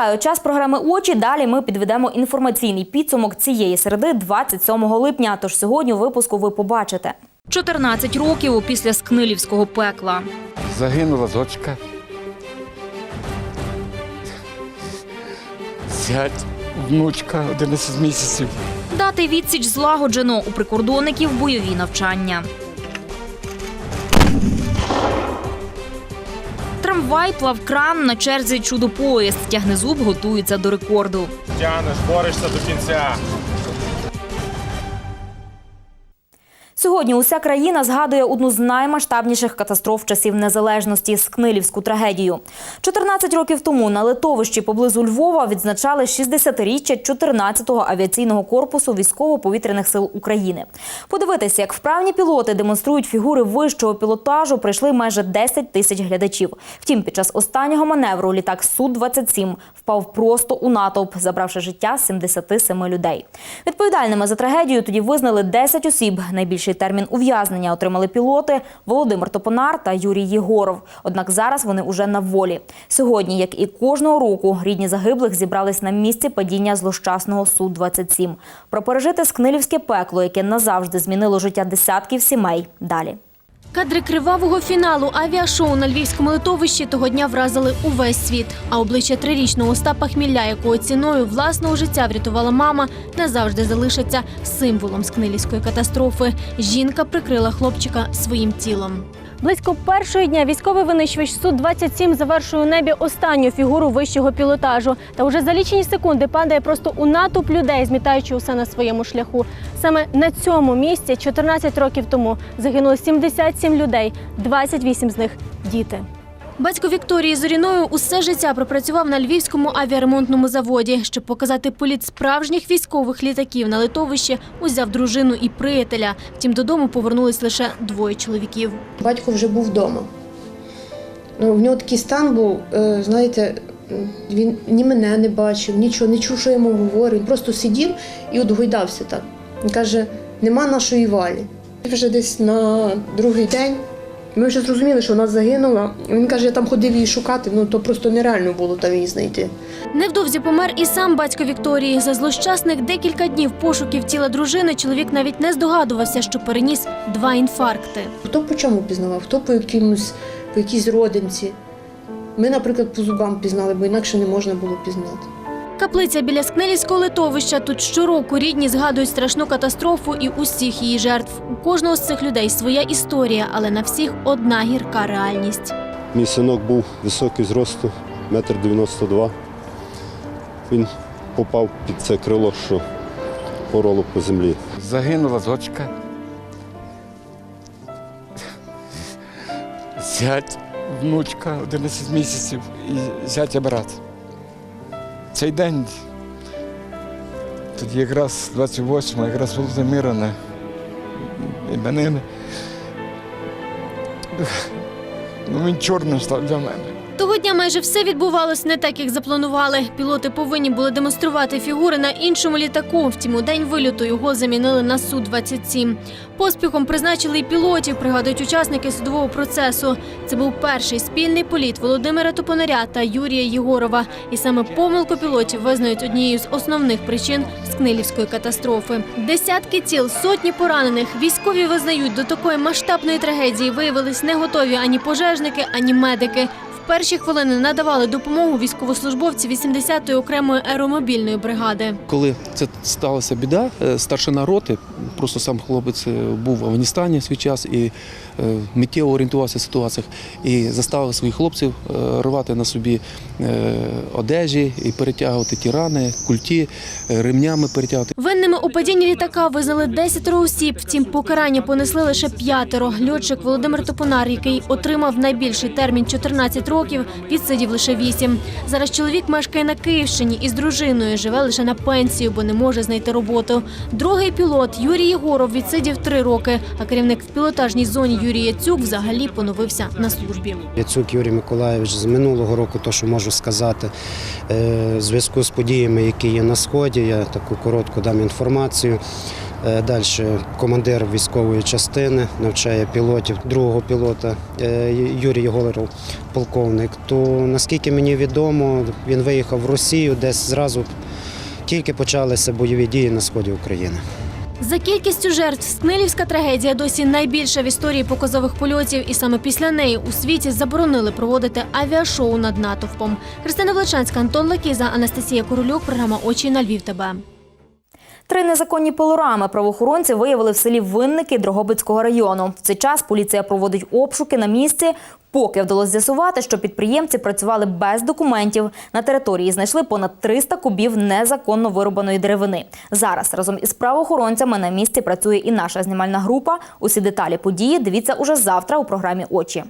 Нагадаю, час програми очі. Далі ми підведемо інформаційний підсумок цієї середи 27 липня. Тож сьогодні у випуску ви побачите 14 років після скнилівського пекла. Загинула дочка. Зять, внучка 11 місяців. Дати відсіч злагоджено у прикордонників бойові навчання. Трамвай, плавкран, на черзі чудо-поїзд. Тягнезуб готується до рекорду. Тянеш, борешся до кінця. Сьогодні уся країна згадує одну з наймасштабніших катастроф часів незалежності Скнилівську трагедію. 14 років тому на литовищі поблизу Львова відзначали 60-річчя 14-го авіаційного корпусу військово-повітряних сил України. Подивитися, як вправні пілоти демонструють фігури вищого пілотажу, прийшли майже 10 тисяч глядачів. Втім, під час останнього маневру літак Су-27 впав просто у натовп, забравши життя 77 людей. Відповідальними за трагедію тоді визнали 10 осіб. Найбільший термін ув'язнення отримали пілоти Володимир Топонар та Юрій Єгоров. Однак зараз вони уже на волі. Сьогодні, як і кожного року, рідні загиблих зібрались на місці падіння злощасного Су-27. Про пережити скнилівське пекло, яке назавжди змінило життя десятків сімей. Далі. Кадри кривавого фіналу авіашоу на львівському литовищі того дня вразили увесь світ. А обличчя трирічного Остапа Хмілля, якого ціною власного життя врятувала мама, назавжди залишиться символом скнилівської катастрофи. Жінка прикрила хлопчика своїм тілом. Близько першої дня військовий винищувач Су-27 завершує у небі останню фігуру вищого пілотажу. Та уже за лічені секунди падає просто у натовп людей, змітаючи усе на своєму шляху. Саме на цьому місці 14 років тому загинуло 77 людей, 28 з них діти. Батько Вікторії Зоріною усе життя пропрацював на львівському авіаремонтному заводі. Щоб показати політ справжніх військових літаків на литовище, узяв дружину і приятеля. Втім, додому повернулись лише двоє чоловіків. Батько вже був вдома. Ну, в нього такий стан був, е, знаєте, він ні мене не бачив, нічого, не чув, що я йому говорю. Він просто сидів і от гойдався так. Він каже, нема нашої валі. І Вже десь на другий день ми вже зрозуміли, що вона загинула. Він каже, я там ходив її шукати, ну то просто нереально було там її знайти. Невдовзі помер і сам батько Вікторії. За злощасних декілька днів пошуків тіла дружини чоловік навіть не здогадувався, що переніс два інфаркти. Хто по чому пізнавав, хто по якимось, по якійсь родинці. Ми, наприклад, по зубам пізнали, бо інакше не можна було пізнати. Каплиця біля Скнелівського литовища. Тут щороку рідні згадують страшну катастрофу і усіх її жертв. У кожного з цих людей своя історія, але на всіх одна гірка реальність. Мій синок був високий зросту, метр 92. Він попав під це крило, що пороло по землі. Загинула дочка. Зять, внучка 11 місяців і зятя брат. Цей день, тоді якраз 28 якраз Володимира на іменини. Ну, він чорним став для мене. Дня майже все відбувалось не так, як запланували. Пілоти повинні були демонструвати фігури на іншому літаку. Втім, у день вильоту його замінили на Су-27. Поспіхом призначили і пілотів, пригадують учасники судового процесу. Це був перший спільний політ Володимира Топонаря та Юрія Єгорова. І саме помилку пілотів визнають однією з основних причин Скнилівської катастрофи. Десятки тіл, сотні поранених. Військові визнають, до такої масштабної трагедії виявились не готові ані пожежники, ані медики. Перші хвилини надавали допомогу військовослужбовці 80-ї окремої аеромобільної бригади. Коли це сталася біда, е, старшина роти, просто сам хлопець е, був в Афганістані в свій час і е, миттєво орієнтувався в ситуаціях і заставив своїх хлопців рвати на собі одежі і перетягувати ті рани, культі, ремнями перетягувати. Винними у падінні літака визнали 10 осіб. Втім, покарання понесли лише п'ятеро. Льотчик Володимир Топонар, який отримав найбільший термін 14 років, відсидів лише 8. Зараз чоловік мешкає на Київщині і з дружиною живе лише на пенсію, бо не може знайти роботу. Другий пілот Юрій Єгоров відсидів 3 роки, а керівник в пілотажній зоні Юрій Яцюк взагалі поновився на службі. Яцюк Юрій Миколаївич з минулого року, то що можу сказати, е, в зв'язку з подіями, які є на сході, я таку коротку дам інформацію. Е, Далі командир військової частини навчає пілотів, другого пілота е, Юрій Голеров, полковник. То наскільки мені відомо, він виїхав в Росію, десь зразу тільки почалися бойові дії на сході України. За кількістю жертв Скнилівська трагедія досі найбільша в історії показових польотів, і саме після неї у світі заборонили проводити авіашоу над натовпом. Христина Влечанська, Антон Лакіза, Анастасія Королюк. Програма Очі на Львів. ТБ. Три незаконні пилорами правоохоронці виявили в селі Винники Дрогобицького району. В цей час поліція проводить обшуки на місці. Поки вдалося з'ясувати, що підприємці працювали без документів. На території знайшли понад 300 кубів незаконно вирубаної деревини. Зараз разом із правоохоронцями на місці працює і наша знімальна група. Усі деталі події дивіться уже завтра у програмі Очі.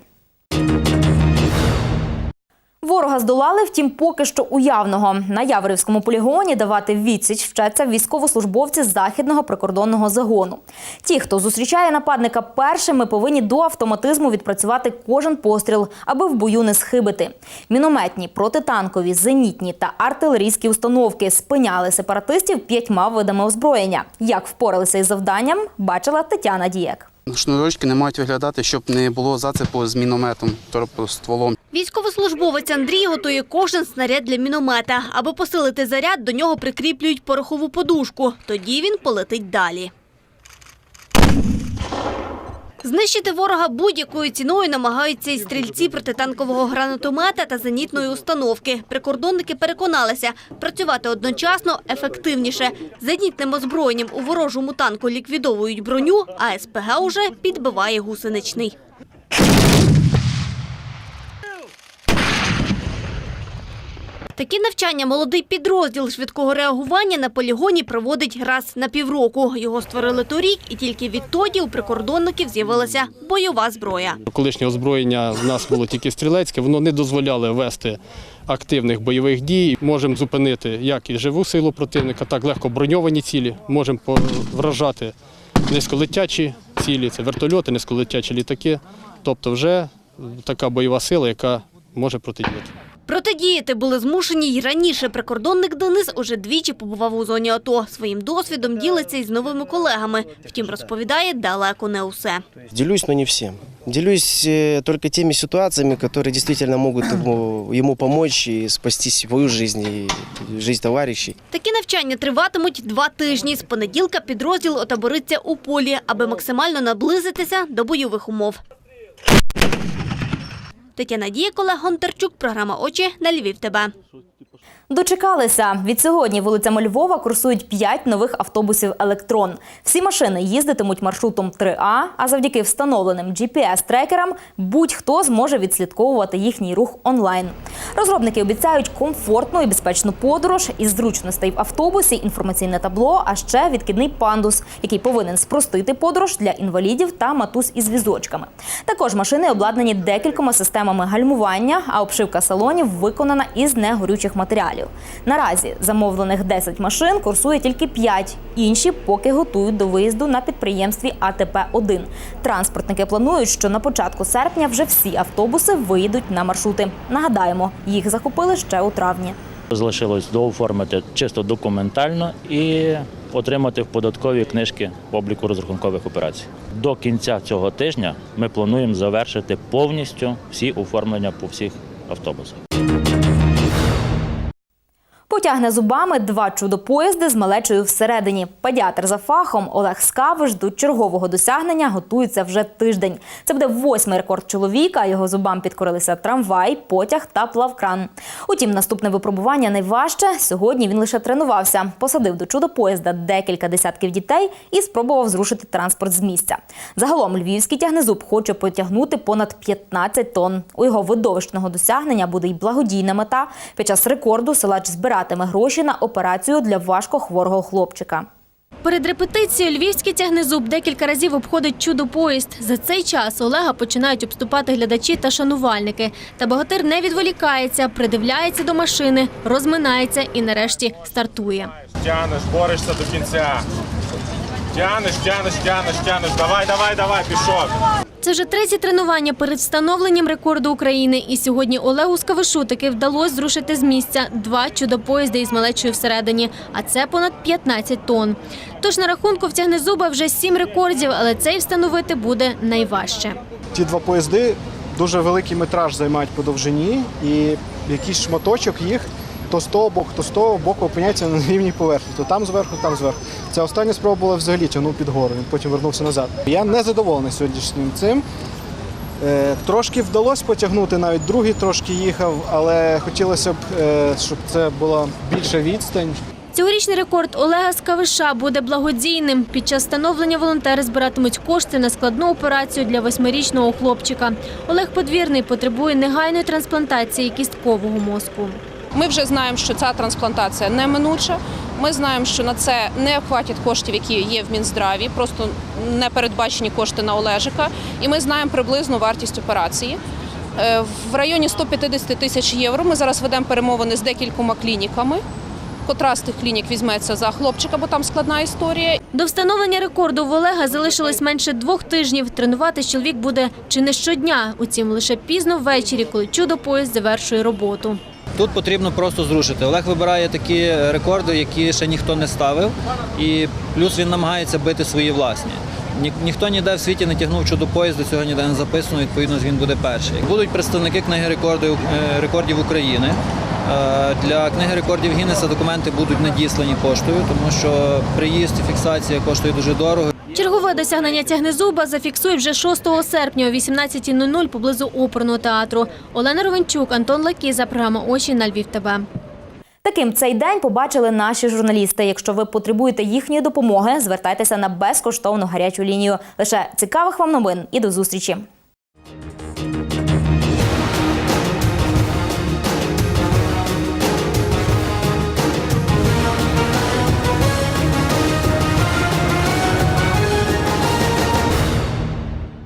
Ворога здолали, втім, поки що уявного. На Яворівському полігоні давати відсіч вчаться військовослужбовці західного прикордонного загону. Ті, хто зустрічає нападника першими, повинні до автоматизму відпрацювати кожен постріл, аби в бою не схибити. Мінометні, протитанкові, зенітні та артилерійські установки спиняли сепаратистів п'ятьма видами озброєння. Як впоралися із завданням, бачила Тетяна Дієк. Шнурочки не мають виглядати, щоб не було зацепу з мінометом, тобто стволом. Військовослужбовець Андрій готує кожен снаряд для міномета. Аби посилити заряд, до нього прикріплюють порохову подушку. Тоді він полетить далі. Знищити ворога будь-якою ціною намагаються і стрільці протитанкового гранатомета та зенітної установки. Прикордонники переконалися, працювати одночасно ефективніше. Зенітним озброєнням у ворожому танку ліквідовують броню, а СПГ уже підбиває гусеничний. Такі навчання молодий підрозділ швидкого реагування на полігоні проводить раз на півроку. Його створили торік, і тільки відтоді у прикордонників з'явилася бойова зброя. Колишнє озброєння в нас було тільки стрілецьке, воно не дозволяло вести активних бойових дій. Можемо зупинити як і живу силу противника, так легко броньовані цілі. Можемо вражати низьколетячі цілі, це вертольоти, низьколетячі літаки. Тобто вже така бойова сила, яка може протидіяти. Протидіяти були змушені й раніше. Прикордонник Денис уже двічі побував у зоні АТО. Своїм досвідом ділиться із новими колегами. Втім, розповідає далеко не усе. Делюсь, но не всем. Делюсь э, только теми ситуациями, которые действительно могут ему, ему помочь спасти свою жизнь и жизнь товарищей. Такі навчання триватимуть два тижні. З понеділка підрозділ отабориться у полі, аби максимально наблизитися до бойових умов. Тетяна Дієкола, Гонтарчук, програма «Очі» на Львів ТБ. Дочекалися. Відсьогодні вулицями Львова курсують 5 нових автобусів «Електрон». Всі машини їздитимуть маршрутом 3А, а завдяки встановленим GPS-трекерам будь-хто зможе відслідковувати їхній рух онлайн. Розробники обіцяють комфортну і безпечну подорож із зручностей в автобусі, інформаційне табло, а ще відкидний пандус, який повинен спростити подорож для інвалідів та матусь із візочками. Також машини обладнані декількома системами гальмування, а обшивка салонів виконана із негорючих матеріалів. Наразі замовлених 10 машин курсує тільки 5. Інші поки готують до виїзду на підприємстві АТП-1. Транспортники планують, що на початку серпня вже всі автобуси виїдуть на маршрути. Нагадаємо, їх захопили ще у травні. Залишилось дооформити чисто документально і отримати в податкові книжки обліку розрахункових операцій. До кінця цього тижня ми плануємо завершити повністю всі оформлення по всіх автобусах. Потягне зубами два чудо-поїзди з малечою всередині. Педіатр за фахом Олег Скавиш до чергового досягнення готується вже тиждень. Це буде восьмий рекорд чоловіка. Його зубам підкорилися трамвай, потяг та плавкран. Утім, наступне випробування найважче. Сьогодні він лише тренувався, посадив до чудо-поїзда декілька десятків дітей і спробував зрушити транспорт з місця. Загалом львівський тягнезуб хоче потягнути понад 15 тонн. У його видовищного досягнення буде й благодійна мета. Під час рекорду силач збиратиме гроші на операцію для важкохворого хлопчика. Перед репетицією львівський тягнезуб декілька разів обходить чудо-поїзд. За цей час Олега починають обступати глядачі та шанувальники. Та богатир не відволікається, придивляється до машини, розминається і нарешті стартує. Тягнеш, борешся до кінця. Тянеш, тянеш, тянеш, тянеш. Давай, давай, давай, пішов. Це вже третє тренування перед встановленням рекорду України. І сьогодні Олегу Скавишу таки вдалося зрушити з місця два чудо-поїзди із малечою всередині, а це понад 15 тонн. Тож на рахунку втягне зуба вже сім рекордів, але цей встановити буде найважче. Ті два поїзди дуже великий метраж займають по довжині, і якийсь шматочок їх то з того боку, то з того боку опиняється на рівній поверхні. То там зверху, там зверху. Ця остання спроба була взагалі тягнув під гору, він потім вернувся назад. Я не задоволений сьогоднішнім цим. Е, Трошки вдалося потягнути, навіть другий трошки їхав, але хотілося б, е, щоб це була більша відстань. Цьогорічний рекорд Олега Скавиша буде благодійним. Під час встановлення волонтери збиратимуть кошти на складну операцію для восьмирічного хлопчика. Олег Подвірний потребує негайної трансплантації кісткового мозку. Ми вже знаємо, що ця трансплантація неминуча. Ми знаємо, що на це не хватить коштів, які є в Мінздраві, просто не передбачені кошти на Олежика. І ми знаємо приблизну вартість операції. Е, В районі 150 тисяч євро. Ми зараз ведемо перемовини з декількома клініками. Котра з тих клінік візьметься за хлопчика, бо там складна історія. До встановлення рекорду в Олега залишилось менше двох тижнів. Тренуватись чоловік буде чи не щодня, утім лише пізно ввечері, коли чудо-поїзд завершує роботу. Тут потрібно просто зрушити. Олег вибирає такі рекорди, які ще ніхто не ставив, і плюс він намагається бити свої власні. Ні, ніхто ніде в світі не тягнув чудо поїзду, цього ніде не записано, відповідно, він буде перший. Будуть представники книги рекордів, е, України. Е, Для книги рекордів Гіннеса документи будуть надіслані поштою, тому що приїзд і фіксація коштує дуже дорого. Чергове досягнення тягнезуба зафіксують вже 6 серпня о 18.00 поблизу оперного театру. Олена Ровенчук, Антон Лакіза, програма «Очі» на Львів ТВ. Таким цей день побачили наші журналісти. Якщо ви потребуєте їхньої допомоги, звертайтеся на безкоштовну гарячу лінію. Лише цікавих вам новин і до зустрічі.